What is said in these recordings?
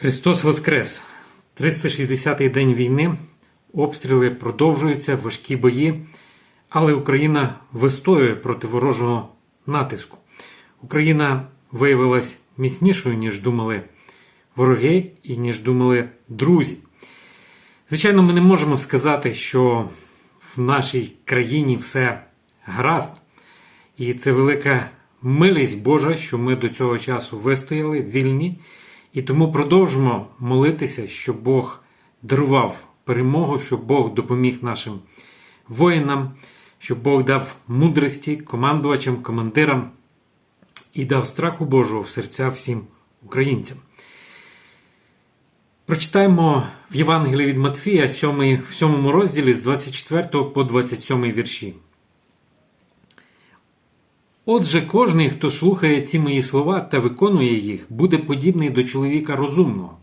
Христос Воскрес! 360-й день війни, обстріли продовжуються, важкі бої, але Україна вистоює проти ворожого натиску. Україна виявилась міцнішою, ніж думали вороги і ніж думали друзі. Звичайно, ми не можемо сказати, що в нашій країні все гаразд. І це велика милість Божа, що ми до цього часу вистояли вільні. І тому продовжимо молитися, щоб Бог дарував перемогу, щоб Бог допоміг нашим воїнам, щоб Бог дав мудрості командувачам, командирам і дав страху Божого в серця всім українцям. Прочитаємо в Євангелії від Матфія 7, в 7 розділі з 24 по 27 вірші. Отже, кожний, хто слухає ці мої слова та виконує їх, буде подібний до чоловіка розумного,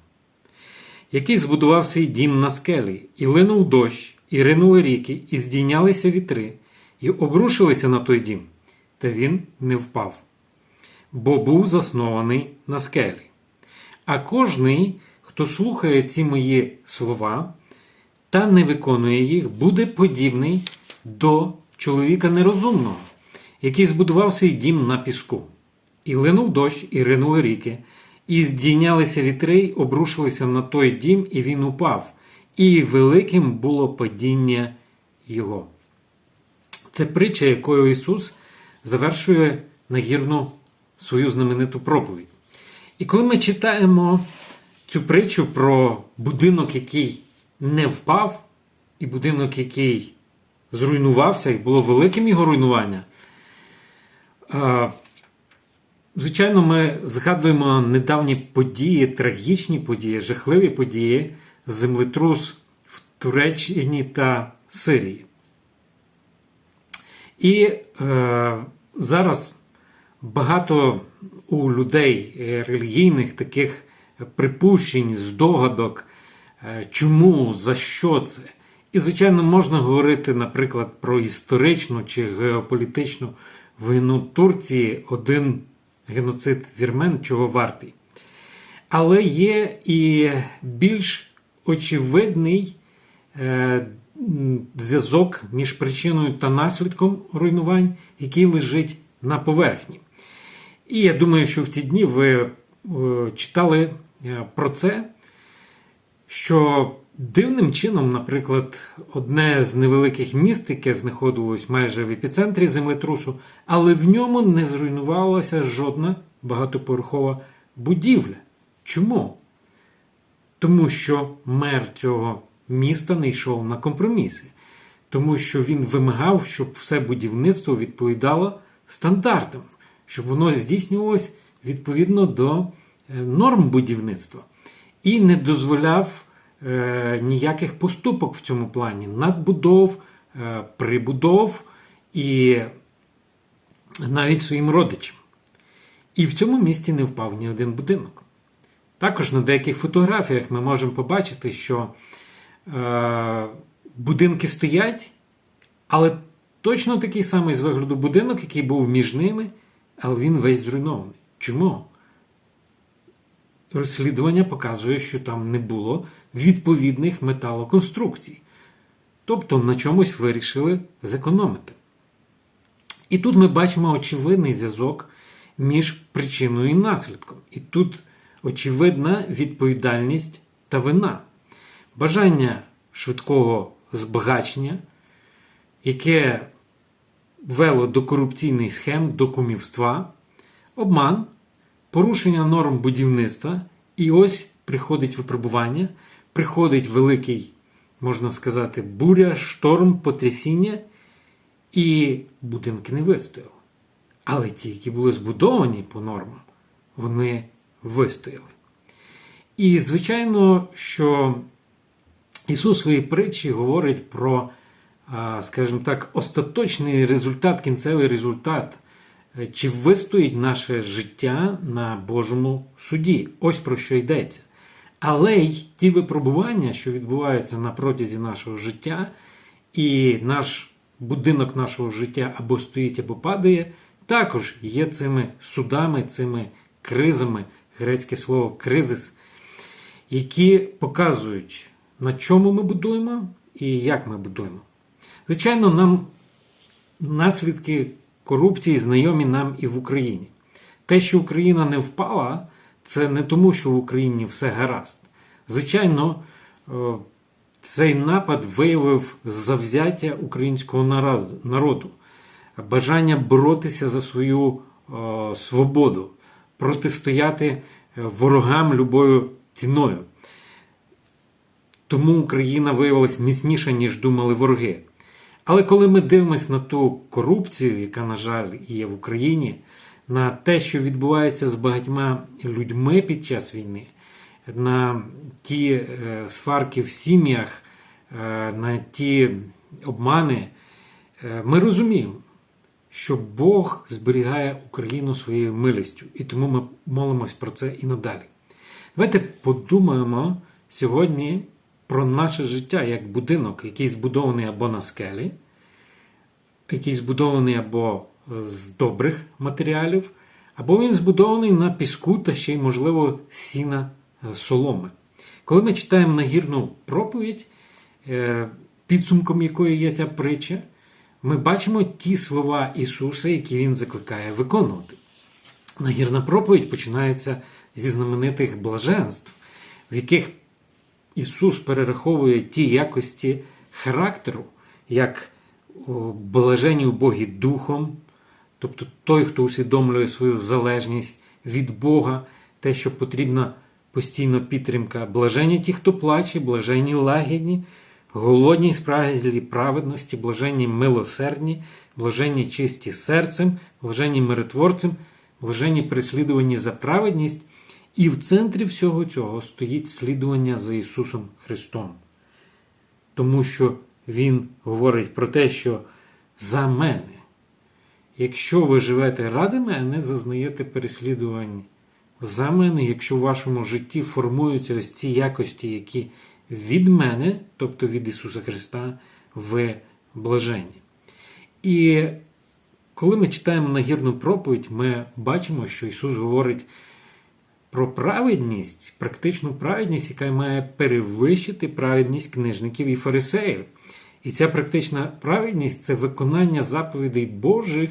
який збудував свій дім на скелі, і линув дощ, і ринули ріки, і здійнялися вітри, і обрушилися на той дім, та він не впав, бо був заснований на скелі. А кожний, хто слухає ці мої слова та не виконує їх, буде подібний до чоловіка нерозумного який збудував свій дім на піску. І линув дощ, і ринули ріки, і здійнялися вітри, й обрушилися на той дім, і він упав, і великим було падіння його. Це притча, якою Ісус завершує нагірну свою знамениту проповідь. І коли ми читаємо цю притчу про будинок, який не впав, і будинок, який зруйнувався, і було великим його руйнування. Звичайно, ми згадуємо недавні події, трагічні події, жахливі події, землетрус в Туреччині та Сирії. І е, зараз багато у людей релігійних таких припущень, здогадок, е, чому, за що це. І, звичайно, можна говорити, наприклад, про історичну чи геополітичну вину Турції один геноцид вірмен, чого вартий. Але є і більш очевидний е, зв'язок між причиною та наслідком руйнувань, який лежить на поверхні. І я думаю, що в ці дні ви е, читали е, про це, що Дивним чином, наприклад, одне з невеликих міст, яке знаходилось майже в епіцентрі землетрусу, але в ньому не зруйнувалася жодна багатоповерхова будівля. Чому? Тому що мер цього міста не йшов на компроміси, тому що він вимагав, щоб все будівництво відповідало стандартам, щоб воно здійснювалось відповідно до е, норм будівництва і не дозволяв. Е, ніяких поступок в цьому плані, надбудов, е, прибудов і навіть своїм родичам. І в цьому місті не впав ні один будинок. Також на деяких фотографіях ми можемо побачити, що е, будинки стоять, але точно такий самий з вигляду будинок, який був між ними, але він весь зруйнований. Чому? Розслідування показує, що там не було відповідних металоконструкцій. Тобто на чомусь вирішили зекономити. І тут ми бачимо очевидний зв'язок між причиною і наслідком. І тут очевидна відповідальність та вина. Бажання швидкого збагачення, яке вело до корупційних схем, до кумівства, обман, порушення норм будівництва, і ось приходить випробування приходить великий, можна сказати, буря, шторм, потрясіння, і будинки не вистояли. Але ті, які були збудовані по нормам, вони вистояли. І, звичайно, що Ісус у своїй притчі говорить про, скажімо так, остаточний результат, кінцевий результат, чи вистоїть наше життя на Божому суді. Ось про що йдеться. Але й ті випробування, що відбуваються на протязі нашого життя, і наш будинок нашого життя або стоїть, або падає, також є цими судами, цими кризами, грецьке слово кризис. які показують, на чому ми будуємо і як ми будуємо. Звичайно, нам наслідки корупції знайомі нам і в Україні. Те, що Україна не впала, це не тому, що в Україні все гаразд. Звичайно, е, цей напад виявив завзяття українського народу, бажання боротися за свою е, свободу, протистояти е, ворогам любою ціною. Тому Україна виявилась міцніша, ніж думали вороги. Але коли ми дивимося на ту корупцію, яка, на жаль, є в Україні, на те, що відбувається з багатьма людьми під час війни, на ті е, сварки в сім'ях, е, на ті обмани, е, ми розуміємо, що Бог зберігає Україну своєю милістю, і тому ми молимось про це і надалі. Давайте подумаємо сьогодні про наше життя як будинок, який збудований або на скелі, який збудований або з добрих матеріалів, або він збудований на піску та ще й, можливо, сіна е, соломи. Коли ми читаємо нагірну проповідь, е, підсумком якої є ця притча, ми бачимо ті слова Ісуса, які Він закликає виконувати. Нагірна проповідь починається зі знаменитих блаженств, в яких Ісус перераховує ті якості характеру, як блажені у Богі Духом, тобто той, хто усвідомлює свою залежність від Бога, те, що потрібна постійно підтримка, блажені ті, хто плаче, блажені лагідні, голодні спраглі праведності, блаженні милосердні, блаженні чисті серцем, блаженні миротворцем, блаженні переслідувані за праведність. І в центрі всього цього стоїть слідування за Ісусом Христом. Тому що Він говорить про те, що за мене, якщо ви живете ради мене, зазнаєте переслідувань за мене, якщо в вашому житті формуються ось ці якості, які від мене, тобто від Ісуса Христа, ви блаженні. І коли ми читаємо нагірну проповідь, ми бачимо, що Ісус говорить про праведність, практичну праведність, яка має перевищити праведність книжників і фарисеїв. І ця практична праведність це виконання заповідей Божих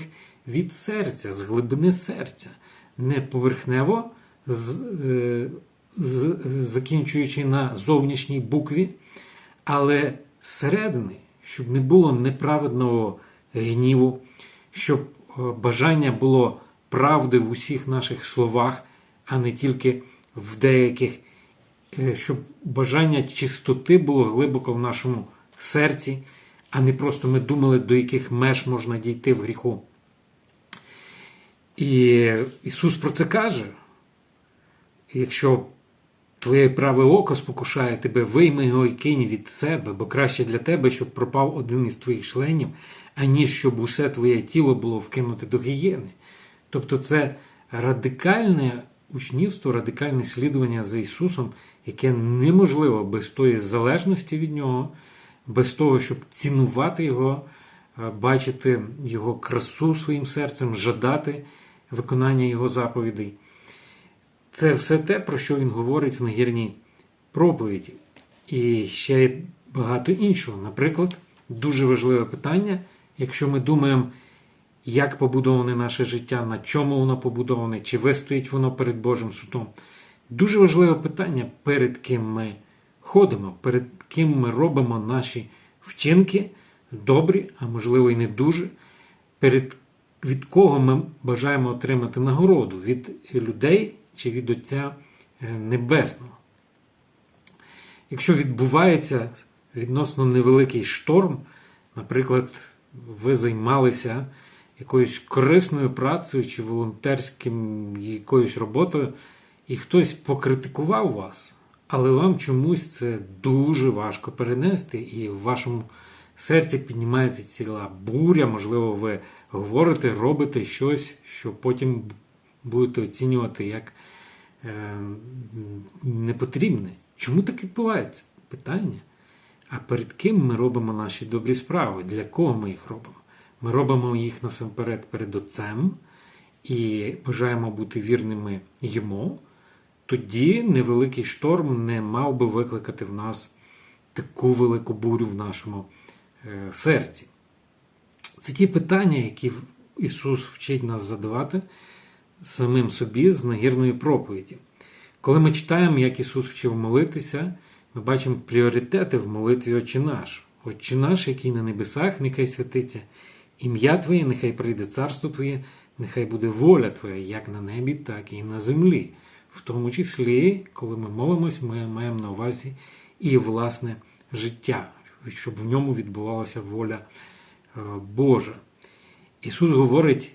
від серця, з глибини серця, не поверхнево, з, е, з, закінчуючи на зовнішній букві, але зсередини, щоб не було неправедного гніву, щоб е, бажання було правди в усіх наших словах а не тільки в деяких, е, щоб бажання чистоти було глибоко в нашому серці, а не просто ми думали, до яких меж можна дійти в гріху. І Ісус про це каже. Якщо твоє праве око спокушає тебе, вийми його і кинь від себе, бо краще для тебе, щоб пропав один із твоїх членів, аніж щоб усе твоє тіло було вкинуте до гієни. Тобто це радикальне учнівство, радикальне слідування за Ісусом, яке неможливо без тої залежності від Нього, без того, щоб цінувати Його, бачити Його красу своїм серцем, жадати виконання Його заповідей. Це все те, про що він говорить в нагірній проповіді. І ще багато іншого. Наприклад, дуже важливе питання, якщо ми думаємо як побудоване наше життя, на чому воно побудоване, чи вистоїть воно перед Божим судом. Дуже важливе питання, перед ким ми ходимо, перед ким ми робимо наші вчинки, добрі, а можливо і не дуже, перед від кого ми бажаємо отримати нагороду, від людей чи від Отця е, Небесного. Якщо відбувається відносно невеликий шторм, наприклад, ви займалися якоюсь корисною працею чи волонтерським якоюсь роботою, і хтось покритикував вас, але вам чомусь це дуже важко перенести, і в вашому серці піднімається ціла буря, можливо, ви говорите, робите щось, що потім будете оцінювати як е, непотрібне. Чому так відбувається? Питання. А перед ким ми робимо наші добрі справи? Для кого ми їх робимо? Ми робимо їх насамперед перед Отцем і бажаємо бути вірними йому, тоді невеликий шторм не мав би викликати в нас таку велику бурю в нашому е, серці. Це ті питання, які Ісус вчить нас задавати самим собі з нагірної проповіді. Коли ми читаємо, як Ісус вчив молитися, ми бачимо пріоритети в молитві Отче наш. Отче наш, який на небесах, нехай святиться, ім'я Твоє, нехай прийде царство Твоє, нехай буде воля Твоя, як на небі, так і на землі. В тому числі, коли ми молимось, ми маємо на увазі і власне життя, щоб в ньому відбувалася воля е, Божа. Ісус говорить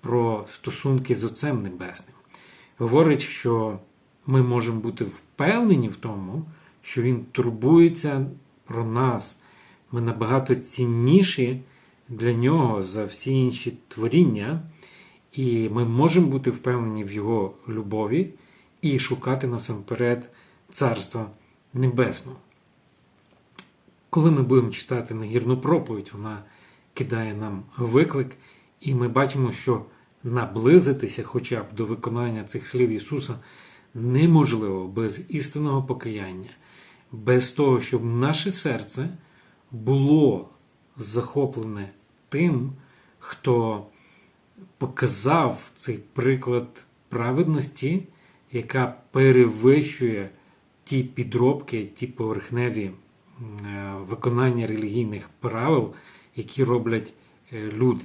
про стосунки з Отцем Небесним. Говорить, що ми можемо бути впевнені в тому, що Він турбується про нас. Ми набагато цінніші для нього за всі інші творіння, і ми можемо бути впевнені в Його любові і шукати насамперед Царства Небесного. Коли ми будемо читати нагірну проповідь, вона кидає нам виклик, і ми бачимо, що наблизитися хоча б до виконання цих слів Ісуса неможливо без істинного покаяння, без того, щоб наше серце було захоплене тим, хто показав цей приклад праведності, яка перевищує ті підробки, ті поверхневі е, виконання релігійних правил, які роблять е, люди.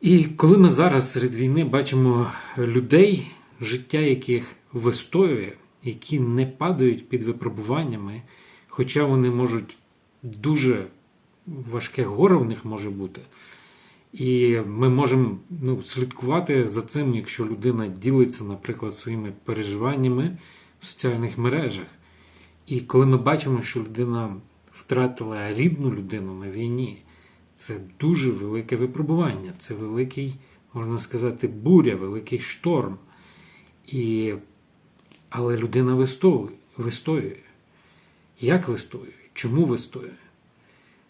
І коли ми зараз серед війни бачимо людей, життя яких вистоює, які не падають під випробуваннями, хоча вони можуть дуже важке горе в них може бути. І ми можемо ну, слідкувати за цим, якщо людина ділиться, наприклад, своїми переживаннями в соціальних мережах. І коли ми бачимо, що людина втратила рідну людину на війні, це дуже велике випробування, це великий, можна сказати, буря, великий шторм. І... Але людина вистоює. Як вистоює? Чому вистоює?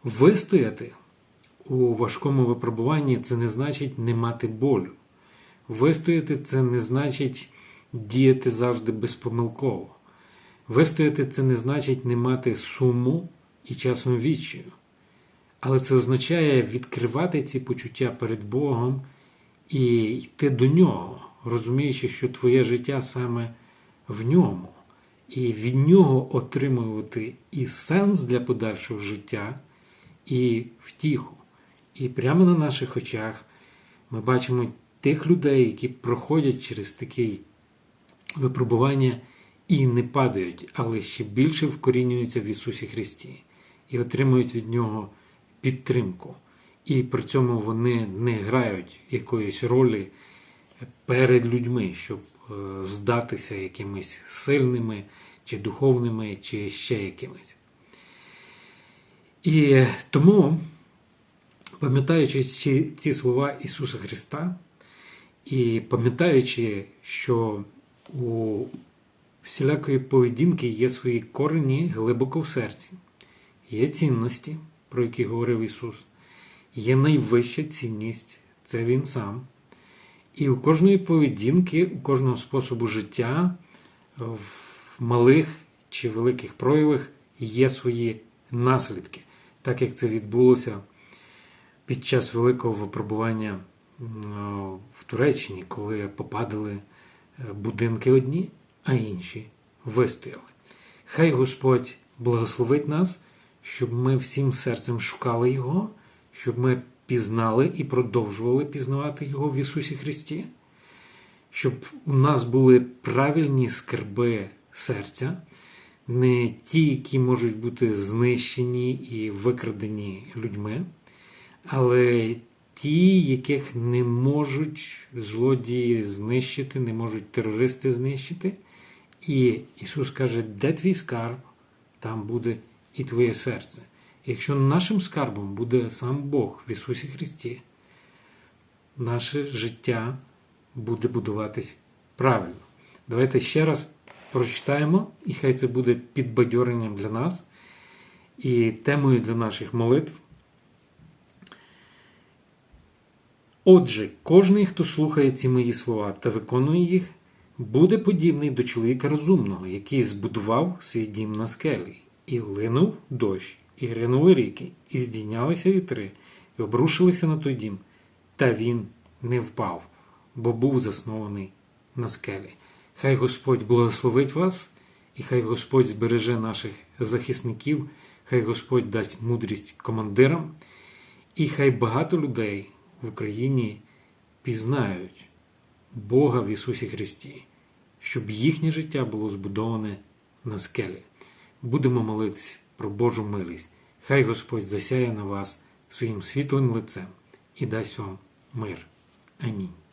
Вистояти у важкому випробуванні це не значить не мати болю. Вистояти це не значить діяти завжди безпомилково. Вистояти це не значить не мати суму і часом відчаю. Але це означає відкривати ці почуття перед Богом і йти до нього, розуміючи, що твоє життя саме в ньому, і від нього отримувати і сенс для подальшого життя, і втіху. І прямо на наших очах ми бачимо тих людей, які проходять через такі випробування і не падають, але ще більше вкорінюються в Ісусі Христі і отримують від Нього підтримку. І при цьому вони не грають якоїсь ролі перед людьми, щоб е, здатися якимись сильними, чи духовними, чи ще якимись. І тому, пам'ятаючи ці, ці слова Ісуса Христа, і пам'ятаючи, що у всілякої поведінки є свої корені глибоко в серці, є цінності про які говорив Ісус, є найвища цінність це Він сам. І у кожної поведінки, у кожного способу життя, в малих чи великих проявах є свої наслідки, так як це відбулося під час великого випробування в Туреччині, коли попадали е, будинки одні, а інші вистояли. Хай Господь благословить нас щоб ми всім серцем шукали Його, щоб ми пізнали і продовжували пізнавати Його в Ісусі Христі, щоб у нас були правильні скарби серця, не ті, які можуть бути знищені і викрадені людьми, але ті, яких не можуть злодії знищити, не можуть терористи знищити. І Ісус каже, де твій скарб, там буде і твоє серце. Якщо нашим скарбом буде сам Бог в Ісусі Христі, наше життя буде будуватись правильно. Давайте ще раз прочитаємо, і хай це буде підбадьоренням для нас і темою для наших молитв. Отже, кожний, хто слухає ці мої слова та виконує їх, буде подібний до чоловіка розумного, який збудував свій дім на скелі, і линув дощ, і гринули ріки, і здійнялися вітри, і обрушилися на той дім. Та він не впав, бо був заснований на скелі. Хай Господь благословить вас, і хай Господь збереже наших захисників, хай Господь дасть мудрість командирам, і хай багато людей в Україні пізнають Бога в Ісусі Христі, щоб їхнє життя було збудоване на скелі. Будемо молитись про Божу милість. Хай Господь засяє на вас своїм світлим лицем і дасть вам мир. Амінь.